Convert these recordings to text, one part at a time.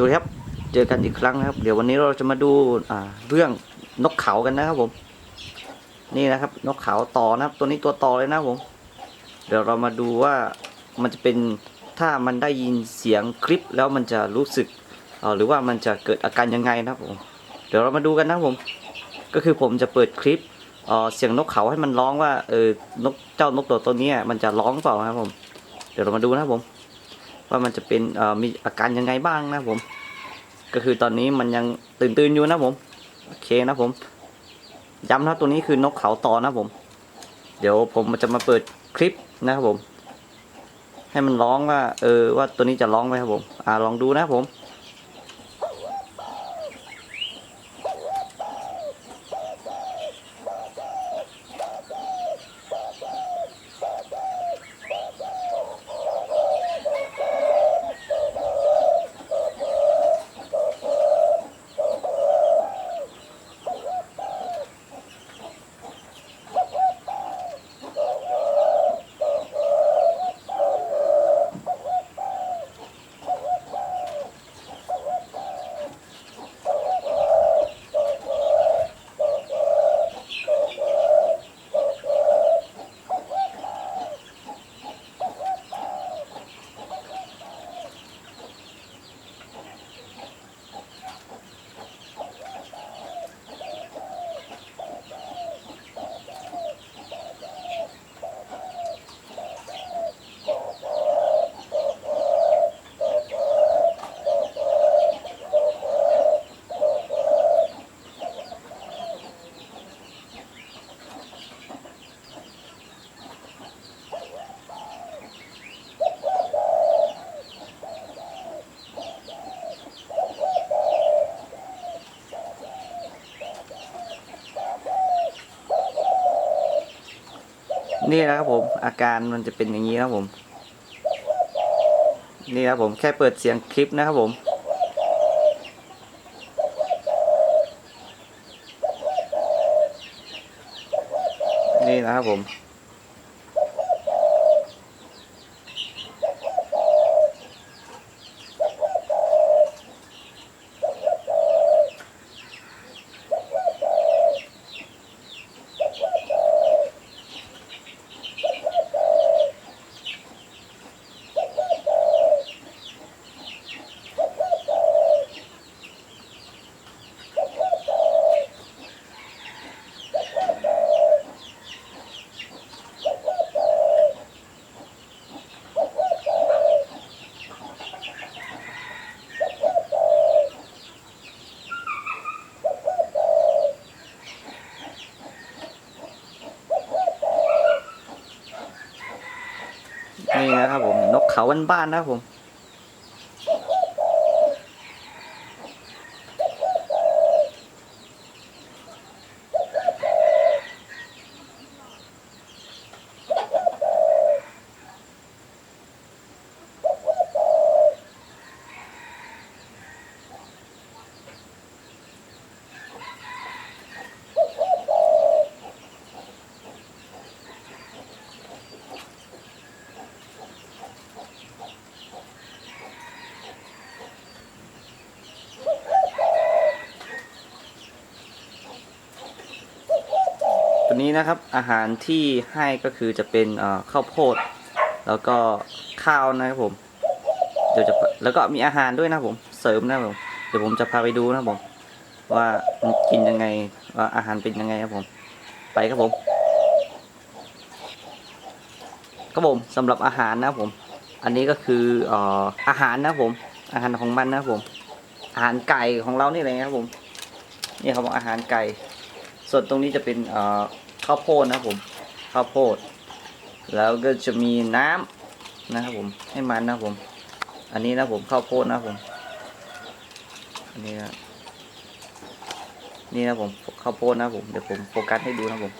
สวัสดีครับ เจอกันอีกครั้งนะครับ เดี๋ยววันนี้เราจะมาดูอ่าเรื่องนกเขากันนะครับผม นี่นะครับ นกเขาต่อนะครับ ตัวนี้ตัวต่อเลยนะผม เดี๋ยวเรามาดูว่ามันจะเป็นถ้ามันได้ยินเสียงคลิปแล้วมันจะรู้สึกหรือว่ามันจะเกิดอาการยังไงนะครับผม เดี๋ยวเรามาดูกันนะครับผม ก็คือผมจะเปิดคลิปเสียงนกเขาให้มันร้องว่าเออนกเจ้านกตัวตัวนี้มันจะร้องเปล่าครับผม เดี๋ยวเรามาดูนะครับผม ว่ามันจะเป็นมีอาการยังไงบ้างนะผม ก็คือตอนนี้มันยังตื่นตื่นๆอยู่นะผม โอเคนะผม ย้ำนะตัวนี้คือนกเขาตอนะผม เดี๋ยวผมจะมาเปิดคลิปนะครับผม ให้มันร้องว่า เออว่าตัวนี้จะร้องไหมครับผม อ่าลองดูนะครับผม นี่นะครับผม อาการมันจะเป็นอย่างนี้นะครับผม นี่นะครับผมแค่เปิดเสียงคลิปนะครับผมนี่นะครับผม ครับผมนกเขาบ้านๆนะครับผม นะครับ อาหารที่ให้ก็คือจะเป็นข้าวโพด แล้วก็ข้าวนะครับผมเดี๋ยวจะแล้วก็มีอาหารด้วยนะผมเสริมนะผมเดี๋ยวผมจะพาไปดูนะผมว่ามันกินยังไงว่าอาหารเป็นยังไงครับผม ไปครับผมครับผมสำหรับอาหารนะผม อันนี้ก็คืออาหารนะผม อาหารของมันนะผม อาหารไก่ของเรานี่เลยครับผมนี่เขาบอกอาหารไก่ส่วนตรงนี้จะเป็นเอ่อ ข้าวโพดนะครับผม ข้าวโพด แล้วก็จะมีน้ำนะครับผม ให้มันนะผม อันนี้นะผมข้าวโพดนะผม อันนี้นะนี่นะผมข้าวโพดนะผม เดี๋ยวผมโฟกัสให้ดูนะผม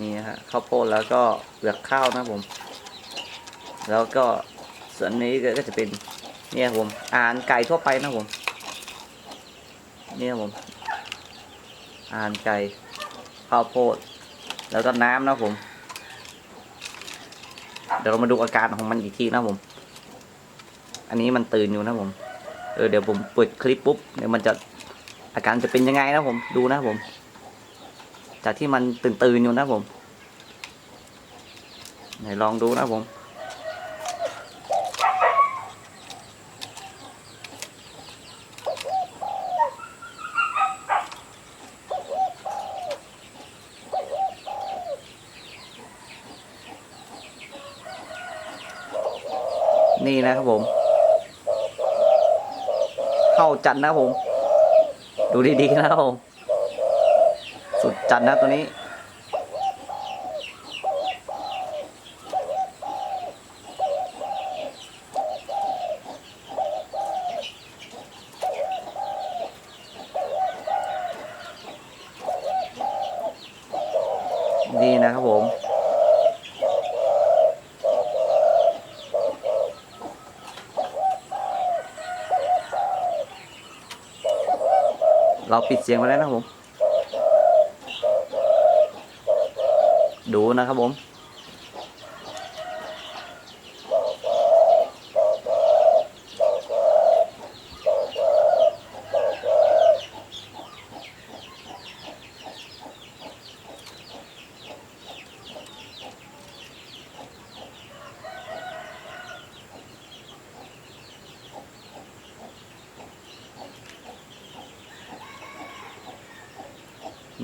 นี่นะฮะข้าวโพดแล้วก็เปลือกข้าวนะผม แล้วก็ส่วนนี้ก็จะเป็นเนี่ยผมอาหารไก่ทั่วไปนะผมนี่ครับผมอาหารไก่ข้าวโพด แล้วก็น้ำนะผม เดี๋ยวเรามาดูอาการของมันอีกทีนะผม อันนี้มันตื่นอยู่นะผม เออเดี๋ยวผมเปิดคลิปปุ๊บเดี๋ยวมันจะอาการจะเป็นยังไงนะผมดูนะผม จากที่มันตื่นตื่นอยู่นะผมไหนลองดูนะผม นี่นะครับผม เข้าจัดนะครับผม ดูดีๆนะครับผม สุดจัดนะตัวนี้นะครับผม เราปิดเสียงไปแล้วนะครับผม ดูนะครับผม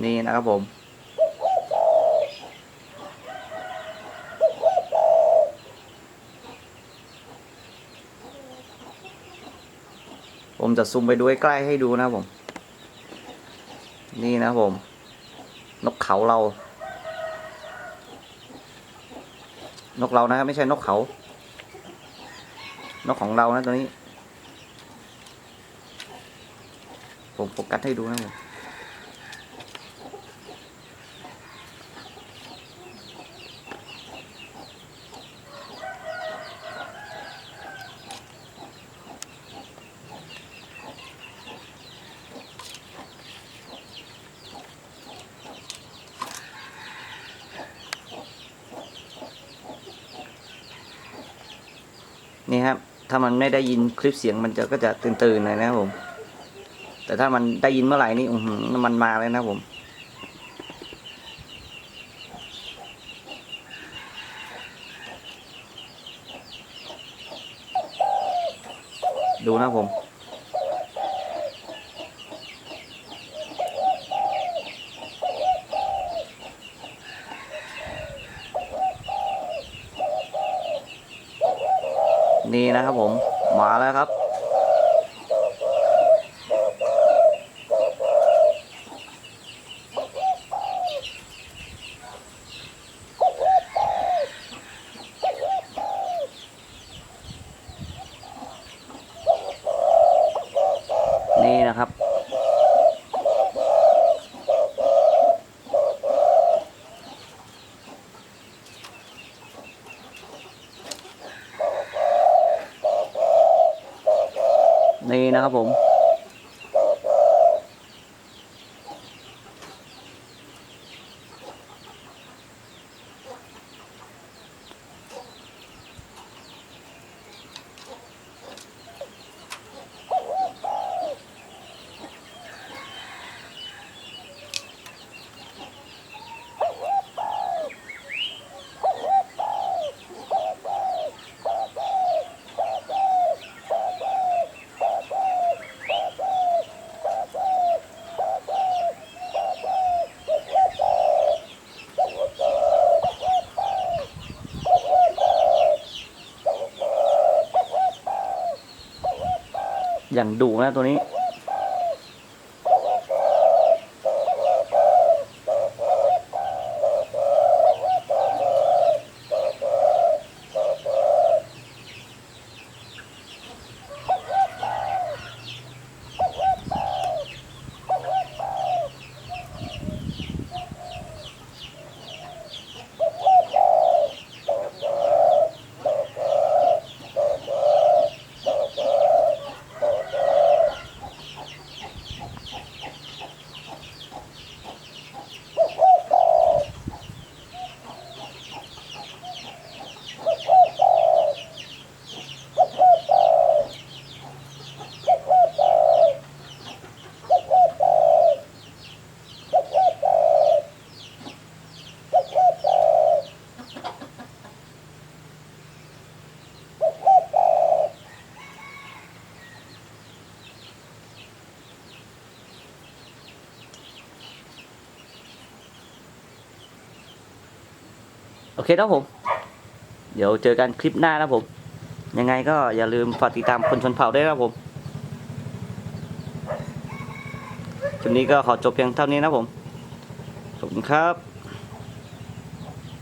นี่นะครับผม ผมจะซูมไปดูใกล้ให้ดูนะครับผม นี่นะครับผม นกเขาเรา นกเรานะไม่ใช่นกเขา นกของเรานะตัวนี้ ผมโฟกัสให้ดูนะครับ นี่ครับ ถ้ามันไม่ได้ยินคลิปเสียงมันจะก็จะตื่นตื่นๆหน่อยนะครับผม แต่ถ้ามันได้ยินเมื่อไหร่นี่มันมาเลยนะผมดูนะผม นี่นะครับผมมาแล้วครับ ครับผม อย่างดุนะตัวนี้ โอเคครับผม เดี๋ยวเจอกันคลิปหน้านะผม ยังไงก็อย่าลืมฝากติดตามคนชนเผ่าด้วยครับผมคลิปนี้ก็ขอจบเพียงเท่านี้นะผมขอบคุณครับ